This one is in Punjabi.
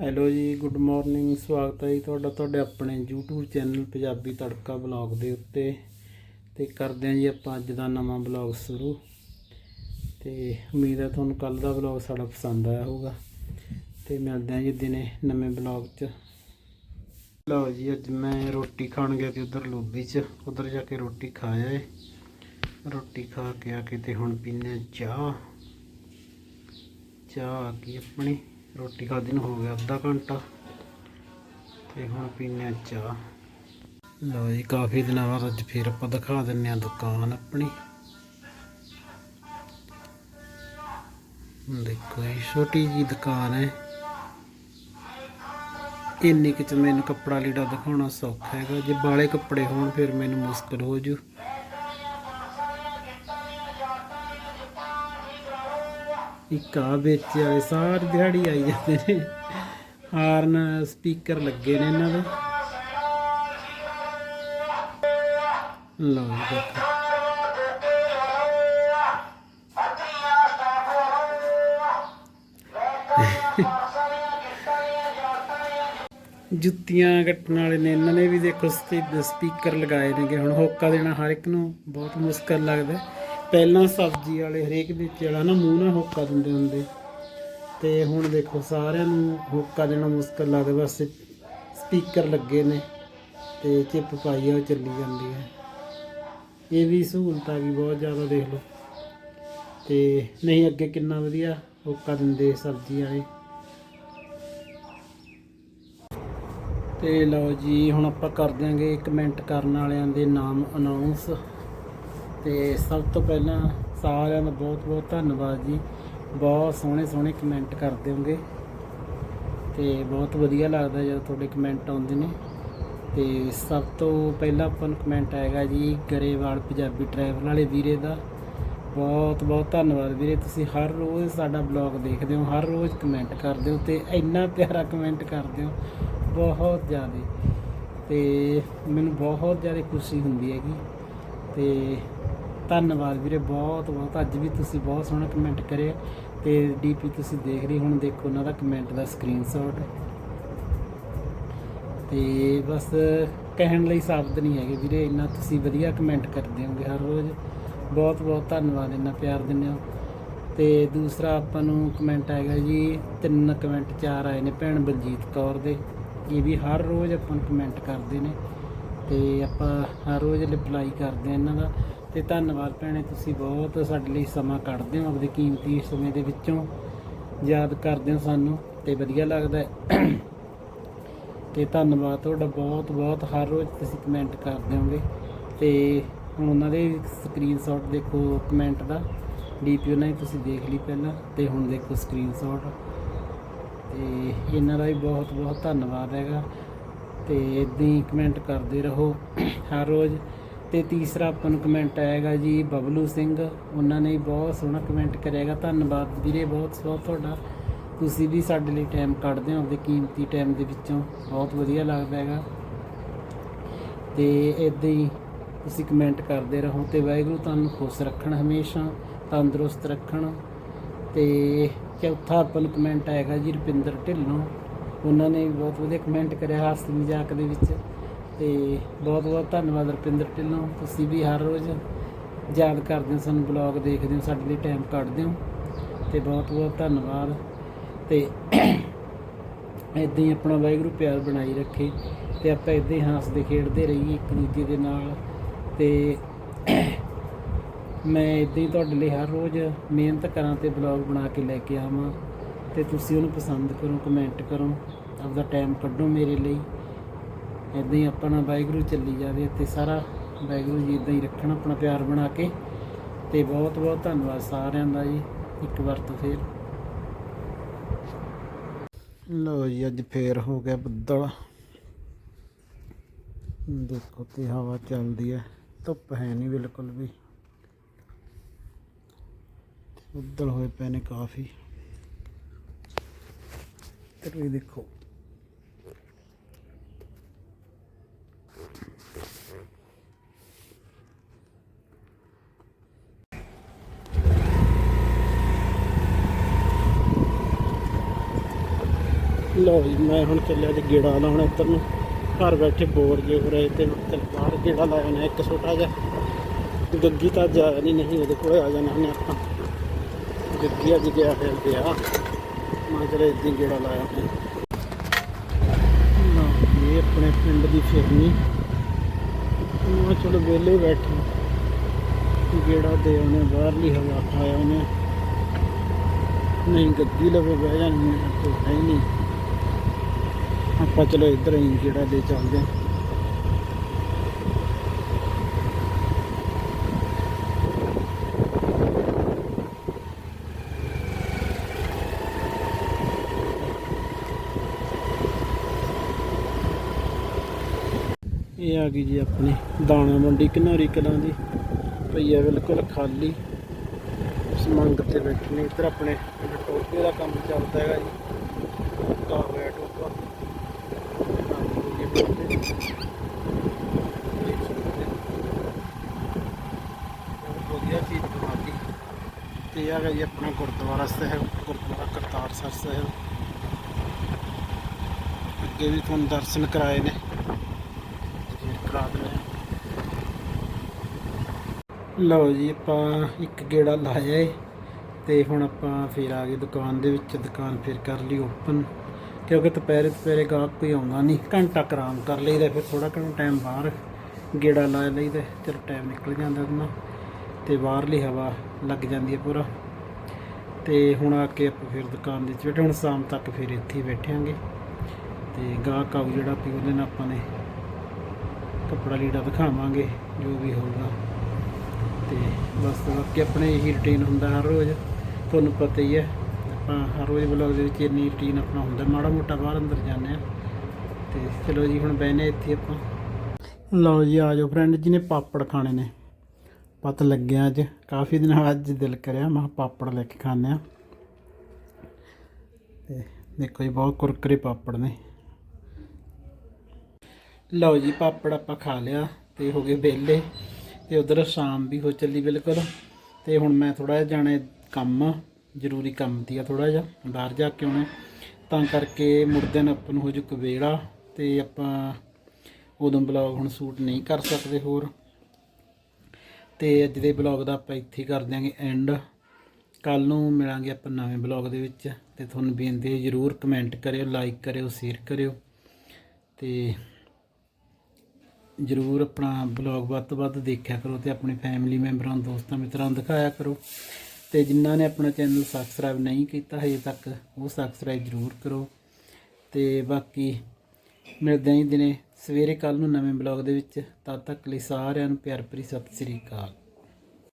ਹੈਲੋ ਜੀ, ਗੁੱਡ ਮਾਰਨਿੰਗ, ਸਵਾਗਤ ਹੈ ਜੀ ਤੁਹਾਡਾ, ਤੁਹਾਡੇ ਆਪਣੇ YouTube ਚੈਨਲ ਪੰਜਾਬੀ ਤੜਕਾ ਬਲੌਗ ਦੇ ਉੱਤੇ ਤੇ ਕਰਦੇ ਹਾਂ ਜੀ ਆਪਾਂ ਅੱਜ ਦਾ ਨਵਾਂ ਬਲੌਗ ਸ਼ੁਰੂ। ਤੇ ਉਮੀਦ ਹੈ ਤੁਹਾਨੂੰ ਕੱਲ ਦਾ ਬਲੌਗ ਸਾਡਾ ਪਸੰਦ ਆਇਆ ਹੋਊਗਾ। ਤੇ ਮਿਲਦੇ ਹਾਂ ਜੀ ਦਿਨੇ ਨਵੇਂ ਬਲੌਗ 'ਚ। ਲਓ ਜੀ, ਅੱਜ ਮੈਂ ਰੋਟੀ ਖਾਣ ਗਿਆ ਤੇ ਉਧਰ ਲੋਬੀ 'ਚ। ਉਧਰ ਜਾ ਕੇ ਰੋਟੀ ਖਾਇਆ ਏ। ਰੋਟੀ ਖਾ ਕੇ ਆ ਕੇ ਤੇ ਹੁਣ ਪੀਨੇ ਹਾਂ ਚਾਹ। ਚਾਹ ਆ ਗਈ ਆਪਣੀ। ਰੋਟੀ ਖਾਧੀ ਨੂੰ ਹੋ ਗਿਆ ਅੱਧਾ ਘੰਟਾ ਤੇ ਹੁਣ ਪੀਨੇ ਚਾਹ। ਲਓ ਜੀ, ਕਾਫੀ ਦਿਨਾਂ ਬਾਅਦ ਅੱਜ ਫਿਰ ਆਪਾਂ ਦਿਖਾ ਦਿੰਨੇ ਆ ਦੁਕਾਨ ਆਪਣੀ। ਦੇਖੋ ਇਹ ਛੋਟੀ ਜੀ ਦੁਕਾਨ ਹੈ। ਇੰਨੀ ਕਿ ਚ ਮੈਨੂੰ ਕੱਪੜਾ ਲੀੜਾ ਦਿਖਾਉਣਾ ਸੌਖਾ ਹੈਗਾ। ਜੇ ਬਾਲੇ ਕੱਪੜੇ ਹੋਣ, ਫਿਰ ਮੈਨੂੰ ਮੁਸ਼ਕਲ ਹੋ ਜੂ। ਇੱਕ ਆ ਵਿੱਚ ਵਾਲੇ ਸਾਰੀ ਦਿਹਾੜੀ ਆਈ ਜਾਂਦੇ ਨੇ। ਹਾਰਨ ਸਪੀਕਰ ਲੱਗੇ ਨੇ ਇਹਨਾਂ ਦੇ। ਲਓ ਦੇਖੋ। ਜੁੱਤੀਆਂ ਕੱਟਣ ਵਾਲੇ ਨੇ, ਇਹਨਾਂ ਨੇ ਵੀ ਦੇਖੋ ਸਪੀਕਰ ਲਗਾਏ ਨੇਗੇ। ਹੁਣ ਹੋਕਾ ਦੇਣਾ ਹਰ ਇੱਕ ਨੂੰ, ਬਹੁਤ ਮੁਸ਼ਕਲ ਲੱਗਦਾ। ਪਹਿਲਾਂ ਸਬਜ਼ੀ ਵਾਲੇ, ਹਰੇਕ ਵਿੱਚ ਵਾਲਾ ਨਾ ਮੂੰਹ ਨਾਲ ਹੋਕਾ ਦਿੰਦੇ ਹੁੰਦੇ। ਤੇ ਹੁਣ ਦੇਖੋ ਸਾਰਿਆਂ ਨੂੰ ਹੋਕਾ ਦੇਣਾ ਮੁਸ਼ਕਲ ਲੱਗਦਾ, ਬਸ ਸਪੀਕਰ ਲੱਗੇ ਨੇ ਤੇ ਚਿੱਪ ਪਾਈ ਆ, ਉਹ ਚੱਲੀ ਜਾਂਦੀ ਹੈ। ਇਹ ਵੀ ਸਹੂਲਤ ਆ ਗਈ ਬਹੁਤ ਜ਼ਿਆਦਾ ਦੇਖ ਲਓ। ਤੇ ਨਹੀਂ, ਅੱਗੇ ਕਿੰਨਾ ਵਧੀਆ ਹੋਕਾ ਦਿੰਦੇ ਸਬਜ਼ੀ ਵਾਲੇ। ਤੇ ਲਓ ਜੀ, ਹੁਣ ਆਪਾਂ ਕਰ ਦਿਆਂਗੇ ਕਮੈਂਟ ਕਰਨ ਵਾਲਿਆਂ ਦੇ ਨਾਮ ਅਨਾਉਂਸ ਤੇ ਸਭ ਤੋਂ ਪਹਿਲਾਂ ਸਾਰਿਆਂ ਦਾ ਬਹੁਤ ਬਹੁਤ ਧੰਨਵਾਦ ਜੀ। ਬਹੁਤ ਸੋਹਣੇ ਸੋਹਣੇ ਕਮੈਂਟ ਕਰਦੇ ਹੋਗੇ। ਤੇ ਬਹੁਤ ਵਧੀਆ ਲੱਗਦਾ ਜਦੋਂ ਤੁਹਾਡੇ ਕਮੈਂਟ ਆਉਂਦੇ ਨੇ। ਤੇ ਸਭ ਤੋਂ ਪਹਿਲਾਂ ਆਪਾਂ ਨੂੰ ਕਮੈਂਟ ਆਏਗਾ ਜੀ ਗਰੇਵਾਲ ਪੰਜਾਬੀ ਟਰੈਵਲ ਵਾਲੇ ਵੀਰੇ ਦਾ। ਬਹੁਤ ਬਹੁਤ ਧੰਨਵਾਦ ਵੀਰੇ, ਤੁਸੀਂ ਹਰ ਰੋਜ਼ ਸਾਡਾ ਬਲੌਗ ਦੇਖਦੇ ਹੋ, ਹਰ ਰੋਜ਼ ਕਮੈਂਟ ਕਰਦੇ ਹੋ ਤੇ ਇੰਨਾ ਪਿਆਰਾ ਕਮੈਂਟ ਕਰਦੇ ਹੋ। ਬਹੁਤ ਜ਼ਿਆਦਾ। ਤੇ ਮੈਨੂੰ ਬਹੁਤ ਜ਼ਿਆਦਾ ਖੁਸ਼ੀ ਹੁੰਦੀ ਹੈਗੀ। ਤੇ ਧੰਨਵਾਦ ਵੀਰੇ, ਬਹੁਤ ਬਹੁਤ। ਅੱਜ ਵੀ ਤੁਸੀਂ ਬਹੁਤ ਸੋਹਣਾ ਕਮੈਂਟ ਕਰਿਆ ਤੇ ਡੀਪੀ ਤੁਸੀਂ ਦੇਖ ਰਹੀ ਹੁਣ ਦੇਖੋ ਉਹਨਾਂ ਦਾ ਕਮੈਂਟ ਦਾ ਸਕਰੀਨਸ਼ਾਟ ਤੇ ਬਸ ਕਹਿਣ ਲਈ ਸ਼ਬਦ ਨਹੀਂ ਹੈਗੇ ਵੀਰੇ, ਇੰਨਾ ਤੁਸੀਂ ਵਧੀਆ ਕਮੈਂਟ ਕਰਦੇ ਹੋਗੇ ਹਰ ਰੋਜ਼। ਬਹੁਤ ਬਹੁਤ ਧੰਨਵਾਦ, ਇੰਨਾ ਪਿਆਰ ਦਿੰਦੇ ਹੋ। ਤੇ ਦੂਸਰਾ ਆਪਾਂ ਨੂੰ ਕਮੈਂਟ ਆਏਗਾ ਜੀ, ਤਿੰਨ ਕਮੈਂਟ ਚਾਰ ਆਏ ਨੇ ਭੈਣ ਬਲਜੀਤ ਕੌਰ ਦੇ। ਇਹ ਵੀ ਹਰ ਰੋਜ਼ ਆਪਾਂ ਨੂੰ ਕਮੈਂਟ ਕਰਦੇ ਨੇ। ਤੇ ਆਪਾਂ ਹਰ ਰੋਜ਼ ਰਿਪਲਾਈ ਕਰਦੇ ਆ ਇਹਨਾਂ ਦਾ। ਤੇ ਧੰਨਵਾਦ ਭੈਣੇ, ਤੁਸੀਂ ਬਹੁਤ ਸਾਡੇ ਲਈ ਸਮਾਂ ਕੱਢਦੇ ਹੋ ਆਪਦੇ ਕੀਮਤੀ ਸਮੇਂ ਦੇ ਵਿੱਚੋਂ। ਯਾਦ ਕਰਦੇ ਹੋ ਸਾਨੂੰ ਤੇ ਵਧੀਆ ਲੱਗਦਾ ਹੈ। ਤੇ ਧੰਨਵਾਦ ਤੁਹਾਡਾ ਬਹੁਤ ਬਹੁਤ। ਹਰ ਰੋਜ਼ ਤੁਸੀਂ ਕਮੈਂਟ ਕਰਦੇ ਹੋਗੇ ਤੇ ਹੁਣ ਉਹਨਾਂ ਦੇ ਸਕਰੀਨਸ਼ਾਟ ਦੇਖੋ ਕਮੈਂਟ ਦਾ। ਡੀਪੀ ਉਹਨਾਂ ਦੀ ਤੁਸੀਂ ਦੇਖ ਲਈ ਪਹਿਲਾਂ ਤੇ ਹੁਣ ਦੇਖੋ ਸਕਰੀਨਸ਼ਾਟ ਤੇ ਇਹਨਾਂ ਦਾ ਵੀ ਬਹੁਤ ਬਹੁਤ ਧੰਨਵਾਦ ਹੈਗਾ। ਤੇ ਇਦਾਂ ਹੀ ਕਮੈਂਟ ਕਰਦੇ ਰਹੋ ਹਰ ਰੋਜ਼। ਤੇ ਤੀਸਰਾ ਆਪਾਂ ਨੂੰ ਕਮੈਂਟ ਆਏਗਾ ਜੀ, ਬਬਲੂ ਸਿੰਘ। ਉਹਨਾਂ ਨੇ ਬਹੁਤ ਸੋਹਣਾ ਕਮੈਂਟ ਕਰਿਆਗਾ ਧੰਨਵਾਦ ਵੀਰੇ, ਬਹੁਤ ਬਹੁਤ ਤੁਹਾਡਾ। ਤੁਸੀਂ ਵੀ ਸਾਡੇ ਲਈ ਟਾਈਮ ਕੱਢਦੇ ਹੋ ਆਪਦੇ ਕੀਮਤੀ ਟਾਈਮ ਦੇ ਵਿੱਚੋਂ। ਬਹੁਤ ਵਧੀਆ ਲੱਗਦਾ ਹੈਗਾ। ਤੇ ਇਦਾਂ ਹੀ ਤੁਸੀਂ ਕਮੈਂਟ ਕਰਦੇ ਰਹੋ ਤੇ ਵਾਹਿਗੁਰੂ ਤੁਹਾਨੂੰ ਖੁਸ਼ ਰੱਖਣ ਹਮੇਸ਼ਾ, ਤੰਦਰੁਸਤ ਰੱਖਣ। ਤੇ ਚੌਥਾ ਆਪਾਂ ਨੂੰ ਕਮੈਂਟ ਆਏਗਾ ਜੀ, ਰੁਪਿੰਦਰ ਢਿੱਲੋਂ। ਉਹਨਾਂ ਨੇ ਵੀ ਬਹੁਤ ਵਧੀਆ ਕਮੈਂਟ ਕਰਿਆ ਹਾਸੀ ਮਜ਼ਾਕ ਦੇ ਵਿੱਚ ਤੇ ਬਹੁਤ ਬਹੁਤ ਧੰਨਵਾਦ ਰੁਪਿੰਦਰ ਢਿੱਲੋਂ। ਤੁਸੀਂ ਵੀ ਹਰ ਰੋਜ਼ ਯਾਦ ਕਰਦੇ ਹੋ, ਸਾਨੂੰ ਬਲੌਗ ਦੇਖਦੇ ਹੋ, ਸਾਡੇ ਲਈ ਟਾਈਮ ਕੱਢਦੇ ਹੋ ਤੇ ਬਹੁਤ ਬਹੁਤ ਧੰਨਵਾਦ। ਤੇ ਇਦਾਂ ਹੀ ਆਪਣਾ ਵਾਹਿਗੁਰੂ ਪਿਆਰ ਬਣਾਈ ਰੱਖੇ ਤੇ ਆਪਾਂ ਇਦਾਂ ਹੀ ਹੱਸਦੇ ਖੇਡਦੇ ਰਹੀਏ ਇੱਕ ਦੂਜੇ ਦੇ ਨਾਲ। ਤੇ ਮੈਂ ਇਦਾਂ ਹੀ ਤੁਹਾਡੇ ਲਈ ਹਰ ਰੋਜ਼ ਮਿਹਨਤ ਕਰਾਂ ਤੇ ਬਲੌਗ ਬਣਾ ਕੇ ਲੈ ਕੇ ਆਵਾਂ। ਤੇ ਤੁਸੀਂ ਉਹਨੂੰ ਪਸੰਦ ਕਰੋ ਕਮੈਂਟ ਕਰੋ, ਆਪਦਾ ਟਾਈਮ ਕੱਢੋ ਮੇਰੇ ਲਈ। ਇਦਾਂ ਹੀ ਆਪਣਾ ਵਾਹਿਗੁਰੂ ਚੱਲੀ ਜਾਵੇ ਤੇ ਸਾਰਾ ਵਾਹਿਗੁਰੂ ਜੀ ਇਦਾਂ ਹੀ ਰੱਖਣਾ ਆਪਣਾ ਪਿਆਰ ਬਣਾ ਕੇ। ਤੇ ਬਹੁਤ ਬਹੁਤ ਧੰਨਵਾਦ ਸਾਰਿਆਂ ਦਾ ਜੀ, ਇੱਕ ਵਾਰ ਤੋਂ ਫੇਰ। ਲੋ ਜੀ, ਅੱਜ ਫੇਰ ਹੋ ਗਿਆ ਬੱਦਲ। ਦੇਖੋ ਤੇ ਹਵਾ ਚੱਲਦੀ ਹੈ, ਧੁੱਪ ਹੈ ਨਹੀਂ ਬਿਲਕੁਲ ਵੀ। ਬੱਦਲ ਹੋਏ ਪਏ ਨੇ ਕਾਫੀ। ਤੇ ਤੁਸੀਂ ਦੇਖੋ। ਲੋ ਜੀ, ਮੈਂ ਹੁਣ ਚੱਲਿਆ ਤੇ ਗੇੜਾ ਲਾਉਣਾ ਇੱਧਰ ਨੂੰ। ਘਰ ਬੈਠੇ ਬੋਰ ਜੇ ਹੋ ਰਹੇ ਤੇ ਤੇ ਬਾਹਰ ਗੇੜਾ ਲਾਇਆ ਨਾ ਇੱਕ ਛੋਟਾ ਜਿਹਾ। ਗੱਗੀ ਤਾਂ ਜਾ ਨਹੀਂ ਨਹੀਂ, ਉਹਦੇ ਕੋਲ ਆ ਜਾਣਾ ਨੇ ਆਪਾਂ। ਗੱਗੀ ਅੱਜ ਗਿਆ ਫਿਰ ਵਿਆਹ। ਮੈਂ ਚਲੇ ਇੱਦਾਂ ਗੇੜਾ ਲਾਇਆ ਤੇ। ਨਾ, ਇਹ ਆਪਣੇ ਪਿੰਡ ਦੀ ਫਿਰਨੀ। ਮੈਂ ਚਲੋ ਵਿਹਲੇ ਬੈਠੇ। ਗੇੜਾ ਦੇ ਉਹਨੇ ਬਾਹਰਲੀ ਹਵਾ ਖਾਇਆ ਉਹਨੇ। ਨਹੀਂ ਗੱਦੀ ਲਵੇ, ਬਹਿ ਜਾਂਦੇ ਹੈ ਹੀ ਨਹੀਂ। ਆਪਾਂ ਚਲੋ ਇੱਧਰ ਹੀ ਗੇੜਾ ਦੇ ਚੱਲਦੇ ਹਾਂ। ਇਹ ਆ ਗਈ ਜੀ ਆਪਣੀ ਦਾਣਾ ਮੰਡੀ ਕਿਨਾਰੀ ਕਲਾਂ ਦੀ। ਪਈ ਹੈ ਬਿਲਕੁਲ ਖਾਲੀ। ਮੰਗ ਤੇ ਬੈਠੇ ਨੇ। ਇੱਧਰ ਆਪਣੇ ਟੋਪੇ ਦਾ ਕੰਮ ਚੱਲਦਾ ਹੈਗਾ ਜੀ। ਟੋਕਾ ਹੋਇਆ ਟੋਕਾ। ਬਹੁਤ ਵਧੀਆ ਚੀਜ਼ ਬਣਾਤੀ। ਤੇ ਇਹ ਹੈਗਾ ਜੀ ਆਪਣਾ ਗੁਰਦੁਆਰਾ ਸਾਹਿਬ, ਗੁਰਦੁਆਰਾ ਕਰਤਾਰ ਸਾਹਿਬ। ਅੱਗੇ ਵੀ ਤੁਹਾਨੂੰ ਦਰਸ਼ਨ ਕਰਾਏ ਨੇ। ਲਓ ਜੀ, ਆਪਾਂ ਇੱਕ ਗੇੜਾ ਲਾਇਆ ਏ ਤੇ ਹੁਣ ਆਪਾਂ ਫੇਰ ਆ ਗਏ ਦੁਕਾਨ ਦੇ ਵਿੱਚ। ਦੁਕਾਨ ਫੇਰ ਕਰ ਲਈ ਓਪਨ ਕਿਉਂਕਿ ਦੁਪਹਿਰੇ ਦੁਪਹਿਰੇ ਗਾਹਕ ਕੋਈ ਆਉਂਦਾ ਨਹੀਂ। ਘੰਟਾ ਕੁ ਆਰਾਮ ਕਰ ਲਈਦਾ ਫਿਰ ਥੋੜਾ ਘਣਾ ਟਾਈਮ ਬਾਹਰ ਗੇੜਾ ਲਾ ਲਈਦਾ। ਚਲੋ ਟਾਈਮ ਨਿਕਲ ਜਾਂਦਾ ਉਹਨਾਂ ਨਾਲ ਤੇ ਬਾਹਰਲੀ ਹਵਾ ਲੱਗ ਜਾਂਦੀ ਹੈ ਪੂਰਾ। ਤੇ ਹੁਣ ਆ ਕੇ ਆਪਾਂ ਫਿਰ ਦੁਕਾਨ ਦੇ ਵਿੱਚ ਬੈਠੇ। ਹੁਣ ਸ਼ਾਮ ਤੱਕ ਫਿਰ ਇੱਥੇ ਹੀ ਬੈਠਾਂਗੇ ਤੇ ਗਾਹਕ ਆਊ ਜਿਹੜਾ ਪੀ ਉਹਦੇ ਨਾਲ ਆਪਾਂ ਨੇ ਕੱਪੜਾ ਲੀੜਾ ਦਿਖਾਵਾਂਗੇ, ਜੋ ਵੀ ਹੋਊਗਾ। ਤੇ ਬਸ ਬਾਕੀ ਆਪਣੇ ਇਹੀ ਰੁਟੀਨ ਹੁੰਦਾ ਹਰ ਰੋਜ਼। ਤੁਹਾਨੂੰ ਪਤਾ ਹੀ ਹੈ, ਆਪਾਂ ਹਰ ਰੋਜ਼ ਵਲੌਗ ਦੇ ਵਿੱਚ ਇੰਨੀ ਰੁਟੀਨ ਆਪਣਾ ਹੁੰਦਾ, ਮਾੜਾ ਮੋਟਾ ਬਾਹਰ ਅੰਦਰ ਜਾਂਦੇ ਆ ਤੇ ਚਲੋ ਜੀ, ਹੁਣ ਬਹਿਨੇ ਇੱਥੇ ਆਪਾਂ। ਲਓ ਜੀ, ਆ ਜਾਓ ਫਰੈਂਡ ਜੀ ਨੇ ਪਾਪੜ ਖਾਣੇ ਨੇ। ਪਤ ਲੱਗਿਆ ਅੱਜ। ਕਾਫੀ ਦਿਨ ਅੱਜ ਦਿਲ ਕਰਿਆ, ਮੈਂ ਕਿਹਾ ਪਾਪੜ ਲੈ ਕੇ ਖਾਣੇ ਆ ਤੇ ਦੇਖੋ ਜੀ, ਬਹੁਤ ਕੁਰਕਰੇ ਪਾਪੜ ਨੇ। ਲਓ ਜੀ, ਪਾਪੜ ਆਪਾਂ ਖਾ ਲਿਆ ਤੇ ਹੋ ਗਏ ਵਿਹਲੇ ਤੇ ਉਧਰ ਸ਼ਾਮ ਵੀ ਹੋ ਚੱਲੀ ਬਿਲਕੁਲ। ਤੇ ਹੁਣ ਮੈਂ ਥੋੜਾ ਜਿਹਾ ਜਾਣਾ ਕੰਮ, ਜ਼ਰੂਰੀ ਕੰਮ ਦੀ ਆ ਥੋੜਾ ਜਿਹਾ ਬਾਹਰ ਜਾ ਕੇ ਆਉਣਾ ਤਾਂ ਕਰਕੇ ਮੁੜਦੇ ਆਪਾਂ ਨੂੰ ਹੋ ਜੂ ਕਵੇੜਾ ਤੇ ਆਪਾਂ ਉਦੋਂ ਬਲੌਗ ਹੁਣ ਸ਼ੂਟ ਨਹੀਂ ਕਰ ਸਕਦੇ ਹੋਰ। ਤੇ ਅੱਜ ਦੇ ਬਲੌਗ ਦਾ ਆਪਾਂ ਇੱਥੇ ਕਰ ਦਿਆਂਗੇ ਐਂਡ ਕੱਲ ਨੂੰ ਮਿਲਾਂਗੇ ਆਪਾਂ ਨਵੇਂ ਬਲੌਗ ਦੇ ਵਿੱਚ ਤੇ ਤੁਹਾਨੂੰ ਬੇਨਤੀ ਹੈ ਜਰੂਰ ਕਮੈਂਟ ਕਰਿਓ ਲਾਈਕ ਕਰਿਓ ਸ਼ੇਅਰ ਕਰਿਓ। ਤੇ ਜਰੂਰ ਆਪਣਾ ਬਲੌਗ ਵੱਧ ਤੋਂ ਵੱਧ ਦੇਖਿਆ ਕਰੋ ਤੇ ਆਪਣੇ ਫੈਮਿਲੀ ਮੈਂਬਰਾਂ ਦੋਸਤਾਂ ਮਿੱਤਰਾਂ ਨੂੰ ਦਿਖਾਇਆ ਕਰੋ। ਤੇ ਜਿਨ੍ਹਾਂ ਨੇ ਆਪਣਾ ਚੈਨਲ ਸਬਸਕ੍ਰਾਈਬ ਨਹੀਂ ਕੀਤਾ ਹਜੇ ਤੱਕ, ਉਹ ਸਬਸਕ੍ਰਾਈਬ ਜਰੂਰ ਕਰੋ। ਤੇ ਬਾਕੀ ਮਿਲਦੇ ਹਾਂ ਦਿਨੇ ਸਵੇਰੇ ਕੱਲ ਨੂੰ ਨਵੇਂ ਬਲੌਗ ਦੇ ਵਿੱਚ। ਤਦ ਤੱਕ ਲਈ ਸਾਰਿਆਂ ਨੂੰ ਪਿਆਰ ਭਰੀ ਸਤਿ ਸ੍ਰੀ ਅਕਾਲ।